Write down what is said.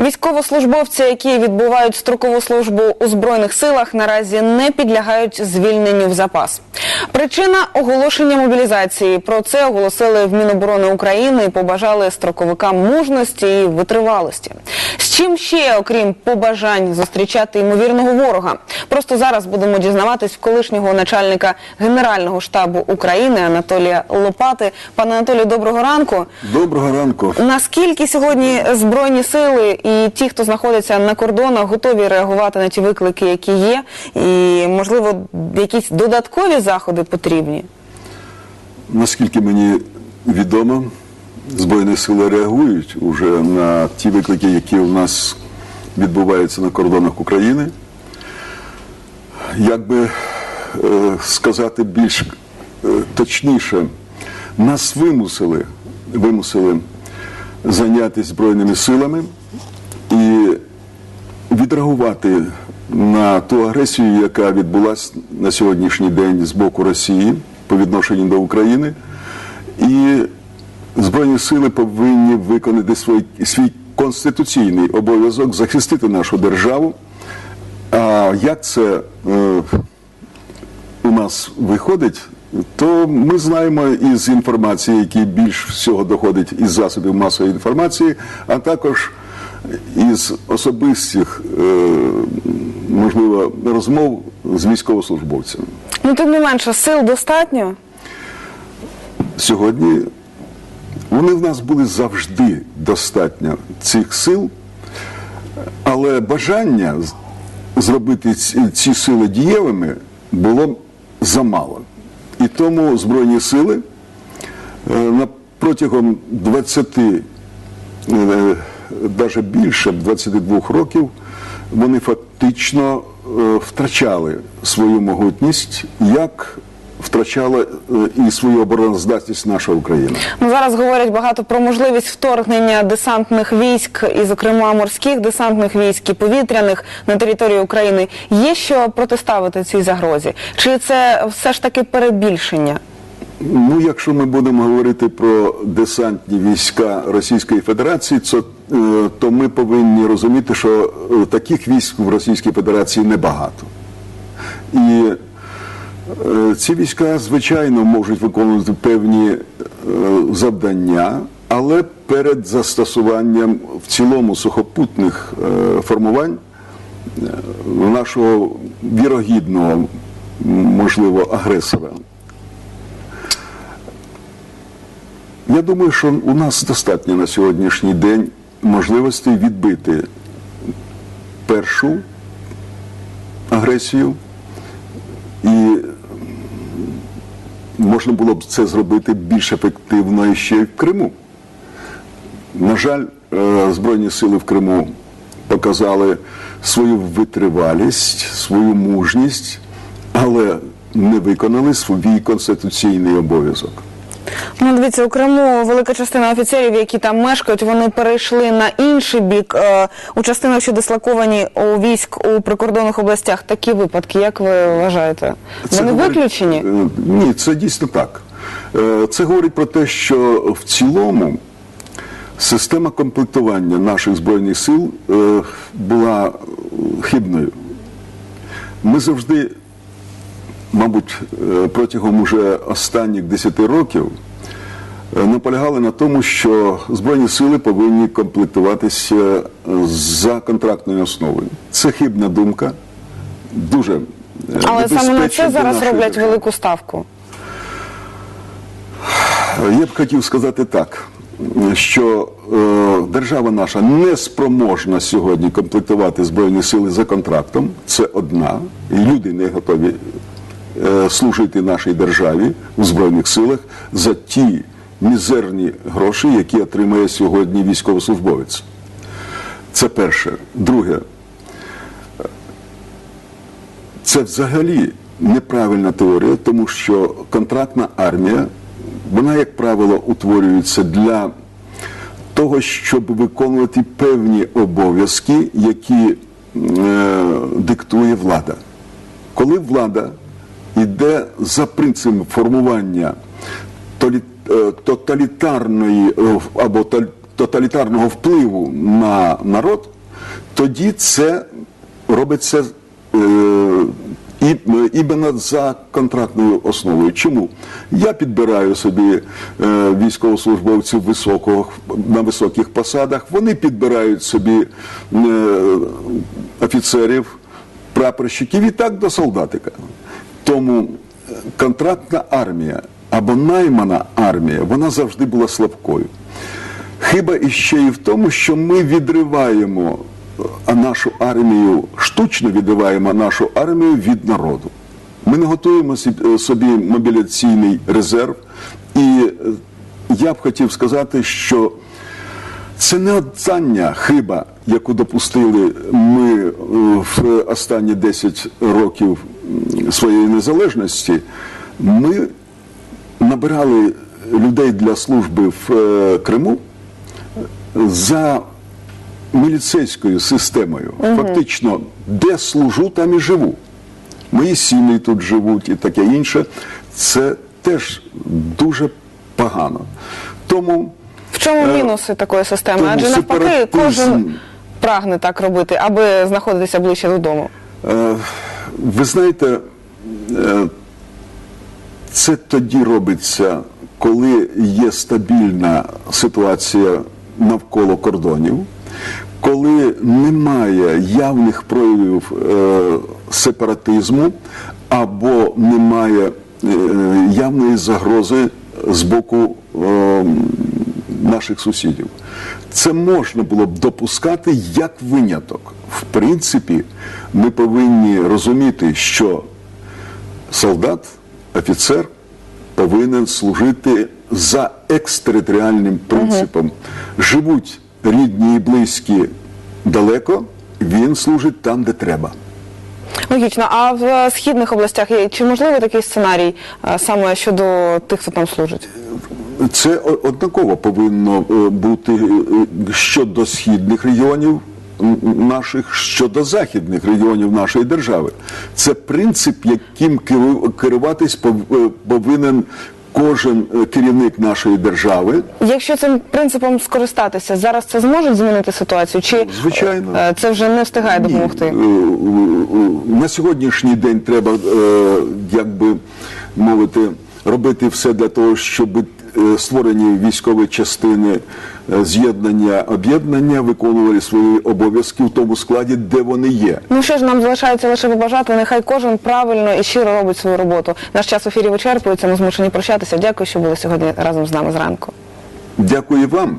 Військовослужбовці, які відбувають строкову службу у збройних силах, наразі не підлягають звільненню в запас. Причина оголошення мобілізації. Про це оголосили в Міноборони України і побажали строковикам мужності і витривалості. З чим ще, окрім побажань, зустрічати ймовірного ворога? Просто зараз будемо дізнаватись в колишнього начальника Генерального штабу України Анатолія Лопати. Пане Анатолію, доброго ранку. Доброго ранку. Наскільки сьогодні збройні сили і ті, хто знаходиться на кордонах, готові реагувати на ті виклики, які є, і можливо якісь додаткові заходи потрібні? Наскільки мені відомо, Збройні сили реагують уже на ті виклики, які у нас відбуваються на кордонах України. Як би е, сказати більш е, точніше, нас вимусили, вимусили зайнятися Збройними силами і відреагувати на ту агресію, яка відбулася на сьогоднішній день з боку Росії по відношенню до України. І Збройні сили повинні виконати свій, свій конституційний обов'язок захистити нашу державу. А як це е, у нас виходить, то ми знаємо із інформації, які більш всього доходить із засобів масової інформації, а також із особистих, е, можливо, розмов з військовослужбовцями. Ну тим не менше, сил достатньо. Сьогодні вони в нас були завжди достатньо цих сил, але бажання зробити ці, сили дієвими було замало. І тому Збройні сили е, протягом 20, навіть більше 22 років, вони фактично е, втрачали свою могутність, як втрачала е, і свою обороноздатність наша Україна. Ну зараз говорять багато про можливість вторгнення десантних військ, і, зокрема, морських десантних військ і повітряних на територію України. Є що протиставити цій загрозі? Чи це все ж таки перебільшення? Ну, якщо ми будемо говорити про десантні війська Російської Федерації, то, е, то ми повинні розуміти, що е, таких військ в Російській Федерації небагато. І ці війська, звичайно, можуть виконувати певні е, завдання, але перед застосуванням в цілому сухопутних е, формувань е, нашого вірогідного, можливо, агресора. Я думаю, що у нас достатньо на сьогоднішній день можливостей відбити першу агресію, і можна було б це зробити більш ефективно і ще в Криму. На жаль, е, Збройні сили в Криму показали свою витривалість, свою мужність, але не виконали свій конституційний обов'язок. Ну, дивіться, у Криму велика частина офіцерів, які там мешкають, вони перейшли на інший бік. Е, у частинах, що дислоковані у військ у прикордонних областях, такі випадки, як ви вважаєте? Вони говорить- виключені? Е, Ні, це дійсно так. Е, Це говорить про те, що в цілому система комплектування наших збройних сил була хибною. Ми завжди, мабуть, е, протягом уже останніх 10 років е, наполягали на тому, що збройні сили повинні комплектуватися е, за контрактною основою. Це хибна думка, дуже Але саме на це зараз роблять держави. велику ставку. Я б хотів сказати так, що е, держава наша не спроможна сьогодні комплектувати збройні сили за контрактом. Це одна. І люди не готові служити нашій державі у збройних силах за ті мізерні гроші, які отримує сьогодні військовослужбовець. Це перше. Друге, це взагалі неправильна теорія, тому що контрактна армія, вона, як правило, утворюється для того, щоб виконувати певні обов'язки, які е, диктує влада. Коли влада йде за принципом формування е, тоталітарної е, або тоталітарного впливу на народ, тоді це робиться е, і, за контрактною основою. Чому? Я підбираю собі військовослужбовців високого, на високих посадах, вони підбирають собі офіцерів, прапорщиків і так до солдатика. Тому е, контрактна армія або наймана армія, вона завжди була слабкою. Хиба іще і в тому, що ми відриваємо е, нашу армію, штучно відриваємо нашу армію від народу. Ми не готуємо е, собі мобіляційний резерв. І я б хотів сказати, що це не остання хиба, яку допустили ми в останні 10 років своєї незалежності. Ми набирали людей для служби в е, Криму за міліцейською системою. Фактично, де служу, там і живу. Мої сім'ї тут живуть і таке інше. Це теж дуже погано. Тому В чому Е, мінуси такої системи? тому Адже навпаки, сепаратизм- кожен прагне так робити, аби знаходитися ближче додому. Е, Ви знаєте, е, це тоді робиться, коли є стабільна ситуація навколо кордонів, коли немає явних проявів е, сепаратизму або немає е, явної загрози з боку наших сусідів. Це можна було б допускати як виняток. Принципі, ми повинні розуміти, що солдат, офіцер повинен служити за екстериторіальним принципом. Живуть рідні і близькі далеко, він служить там, де треба. Логічно. А в е, східних областях є чи можливий такий сценарій е, саме щодо тих, хто там служить? Це однаково повинно е, бути щодо східних регіонів наших, щодо західних регіонів нашої держави. Це принцип, яким керуватись е, повинен кожен е, керівник нашої держави. Якщо цим принципом скористатися, зараз це зможе змінити ситуацію? Чи Звичайно. е, це вже не встигає допомогти? Е, е, На сьогоднішній день треба, як би мовити, робити все для того, щоб створені військові частини з'єднання, об'єднання виконували свої обов'язки в тому складі, де вони є. Ну що ж, нам залишається лише побажати. Нехай кожен правильно і щиро робить свою роботу. Наш час в ефірі вичерпується. Ми змушені прощатися. Дякую, що були сьогодні разом з нами зранку. Дякую вам.